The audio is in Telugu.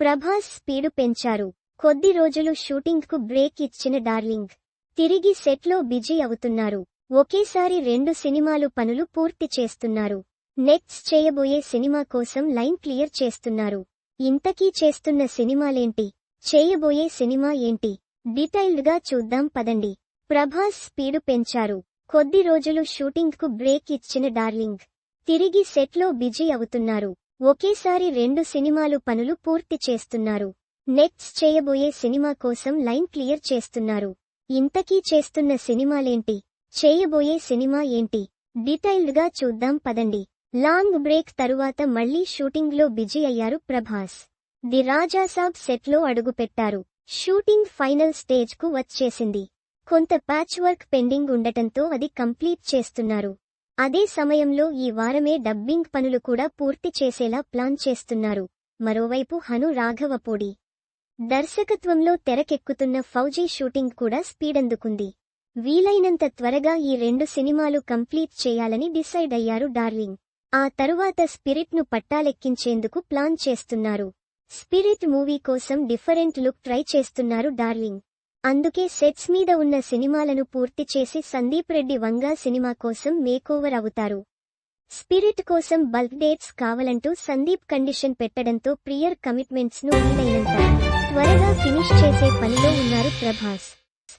ప్రభాస్ స్పీడు పెంచారు. కొద్ది రోజులు షూటింగ్కు బ్రేక్ ఇచ్చిన డార్లింగ్. తిరిగి సెట్లో బిజీ అవుతున్నారు. ఒకేసారి రెండు సినిమాలు పనులు పూర్తి చేస్తున్నారు. నెక్స్ట్ చేయబోయే సినిమా కోసం లైన్ క్లియర్ చేస్తున్నారు. ఇంతకీ చేస్తున్న సినిమాలేంటి? చేయబోయే సినిమా ఏంటి? డీటెయిల్డ్గా చూద్దాం పదండి. ప్రభాస్ స్పీడు పెంచారు. కొద్ది రోజులు షూటింగ్కు బ్రేక్ ఇచ్చిన డార్లింగ్. తిరిగి సెట్లో బిజీ అవుతున్నారు. ఒకేసారి రెండు సినిమాలు పనులు పూర్తి చేస్తున్నారు. నెక్స్ట్ చేయబోయే సినిమా కోసం లైన్ క్లియర్ చేస్తున్నారు. ఇంతకీ చేస్తున్న సినిమాలేంటి? చేయబోయే సినిమా ఏంటి? డీటెయిల్డ్గా చూద్దాం పదండి. లాంగ్ బ్రేక్ తరువాత మళ్ళీ షూటింగ్లో బిజీ అయ్యారు ప్రభాస్. ది రాజాసాబ్ సెట్లో అడుగుపెట్టారు. షూటింగ్ ఫైనల్ స్టేజ్కు వచ్చేసింది. కొంత ప్యాచ్ వర్క్ పెండింగ్ ఉండటంతో అది కంప్లీట్ చేస్తున్నారు. అదే సమయంలో ఈ వారమే డబ్బింగ్ పనులు కూడా పూర్తి చేసేలా ప్లాన్ చేస్తున్నారు. మరోవైపు హను రాఘవపూడి దర్శకత్వంలో తెరకెక్కుతున్న ఫౌజీ షూటింగ్ కూడా స్పీడందుకుంది. వీలైనంత త్వరగా ఈ రెండు సినిమాలు కంప్లీట్ చేయాలని డిసైడ్ అయ్యారు డార్లింగ్. ఆ తరువాత స్పిరిట్ను పట్టాలెక్కించేందుకు ప్లాన్ చేస్తున్నారు. స్పిరిట్ మూవీ కోసం డిఫరెంట్ లుక్ ట్రై చేస్తున్నారు డార్లింగ్. అందుకే సెట్స్ మీద ఉన్న సినిమాలను పూర్తి చేసి సందీప్ రెడ్డి వంగా సినిమా కోసం మేకోవర్ అవుతారు. స్పిరిట్ కోసం బల్క్ డేట్స్ కావాలంటూ సందీప్ కండిషన్ పెట్టడంతో ప్రియర్ కమిట్మెంట్స్ను వీలైనంత త్వరగా ఫినిష్ చేసే పనిలో ఉన్నారు ప్రభాస్.